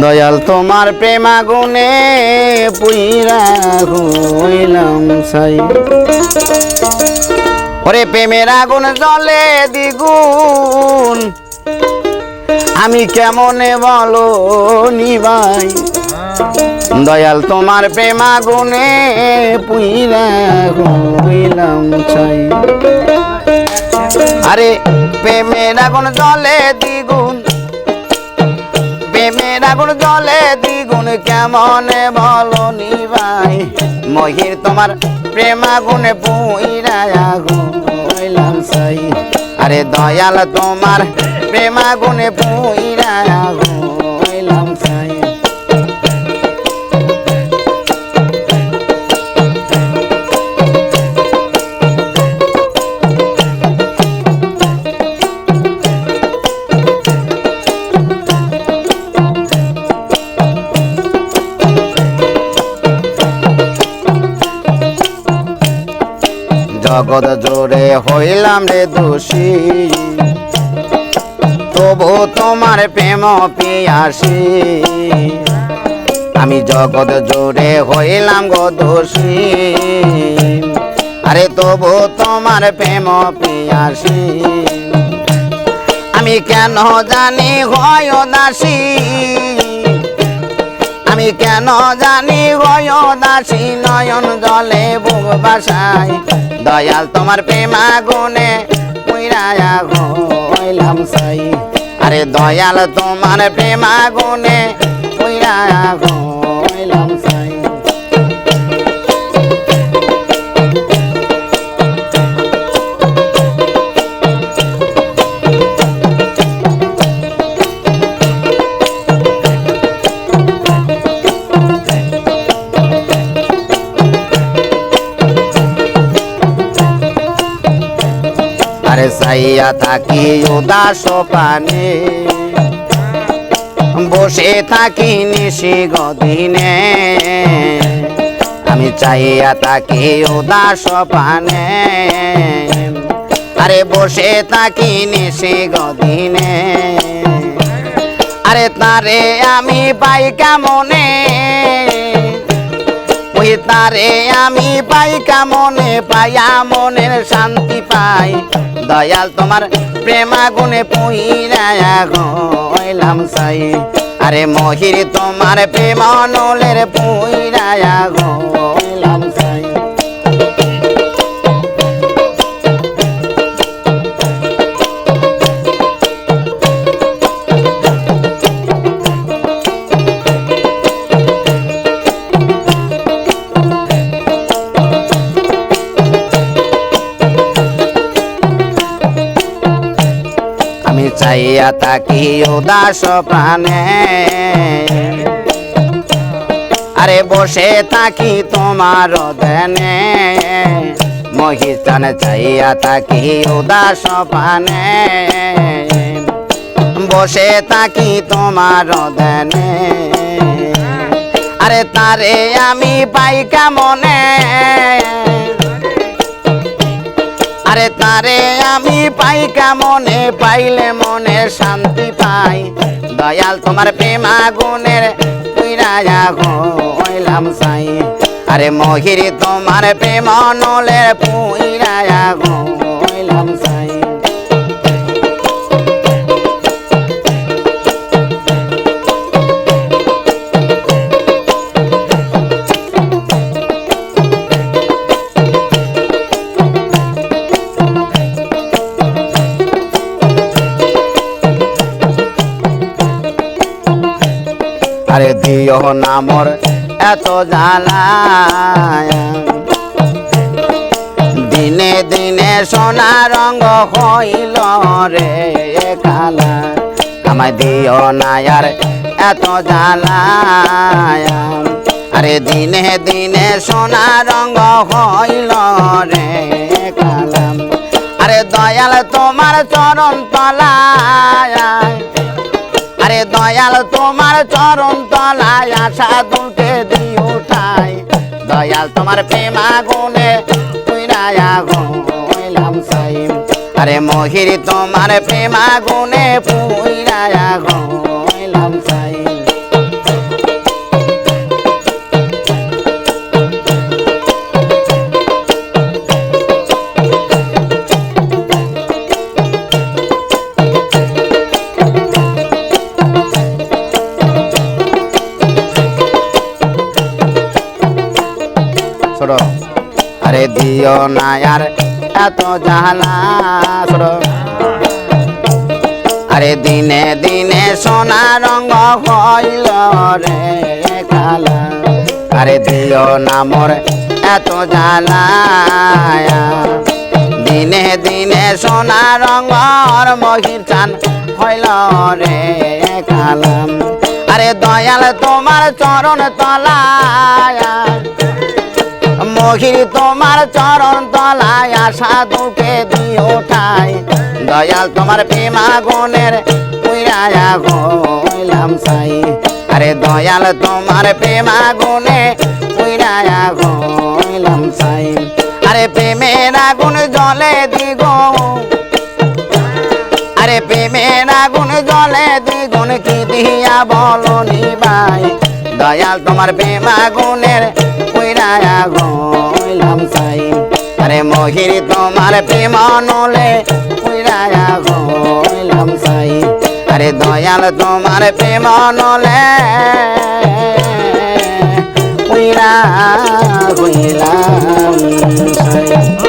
দয়াল তোমার প্রেমা গুনে পুইরা হইলাম সাই ওরে প্রেমের আগুন জলে দ্বিগুণ, আমি কেমনে বলো নিবাই দয়াল তোমার প্রেমা গুনে পুইরা হইলাম চাই আরে প্রেমের আগুন জলে দ্বিগুণ প্রেমের আগুন জলে দ্বিগুণ কেমনে বলো নি ভাই? মহির তোমার প্রেমা আগুনে পুইরা সাই হইলাম চাই আরে দয়াল তোমার প্রেমা আগুনে পুইরা আগুন জগৎ জোরে হইলাম রে দোষী। তবু তোমার প্রেম পিয়াসী। আমি জগৎ জোরে হইলাম গো দোষী। আরে তবু তোমার প্রেম পিয়াসী। আমি কেন জানি হয় দাসী। আমি কেন জানি গয় দাসী। নয়ন জলে বুক বাসাই দয়াল তোমার প্রেমা গুনে পুইরায়া হইলাম সাই। আরে দয়াল তোমার প্রেমা গুনে পুইরায়া আরে সাইয়া থাকি উদাস পানে। বসে থাকি নিশি গদিনে। আমি চাইয়া থাকি উদাস পানে। আরে বসে থাকি নিশি গদিনে। আরে তারে আমি পাই কেমনে? ওই তারে আমি পাই কামনে? পাইয়া মনের শান্তি পাই। দয়াল তোমার প্রেমা গুনে পুইরায়া গইলাম সাই। আরে মহির তোমার প্রেম নলের পুইরায়া গইলাম চাইয়া থাকি উদাস প্রাণে। আরে বসে থাকি তোমার দেনে মহিষান চাইয়া থাকি উদাস প্রাণে। বসে থাকি তোমার দেনে আরে তারে আমি পাই কেমনে? আরে তারে আমি পাই কেমনে? পাইলে মনে শান্তি পাই। দয়াল তোমার প্রেমা গুণের রাজা হইলাম সাই আরে মহির তোমার প্রেম নলের পুইরায়া হইলাম আরে দিও নামর এত জ্বালায় দিনে দিনে সোনা রঙ হইল রে কালা। আমায় দিও না আর এত জ্বালায় আরে দিনে দিনে সোনা রঙ হইল রে কালাম আরে দয়াল তোমার চরণ তলায়। আরে দয়াল, তোমার চরণ তলায় আশা দুলকে দি উঠাই। দয়াল, তোমার প্রেমা গুনে পুইরায়া হইলাম গো আরে মহির, তোমার প্রেমা গুনে পুইরায়া দিও না আর এত জাহালা আরে দিনে দিনে সোনা রঙ হইল রে কালা। আরে দিও না মোর এত জ্বালা দিনে দিনে সোনা রঙর মহির চান হইল রে কালাম আরে দয়াল তোমার চরণ তলায় মহির তোমার চরণ তলায় আশা দুঃখে দিও ঠাই দয়াল তোমার প্রেমা গুণের উইরায়া হইলাম সাই। আরে দয়াল তোমার প্রেমা গুণে উইরায়া হইলাম সাই। আরে প্রেমের আগুন জলে দিগো। আরে প্রেমের আগুন জলে দ্বিগুণ কি দিয়া বলনি ভাই দয়াল তোমার প্রেম আগুনের কইরায়া গইলাম চাই। আরে মহির তোমার প্রেম নলে কইরায়া গইলাম চাই। আরে দয়াল তোমার প্রেম নলে কইরা গইলাম সাই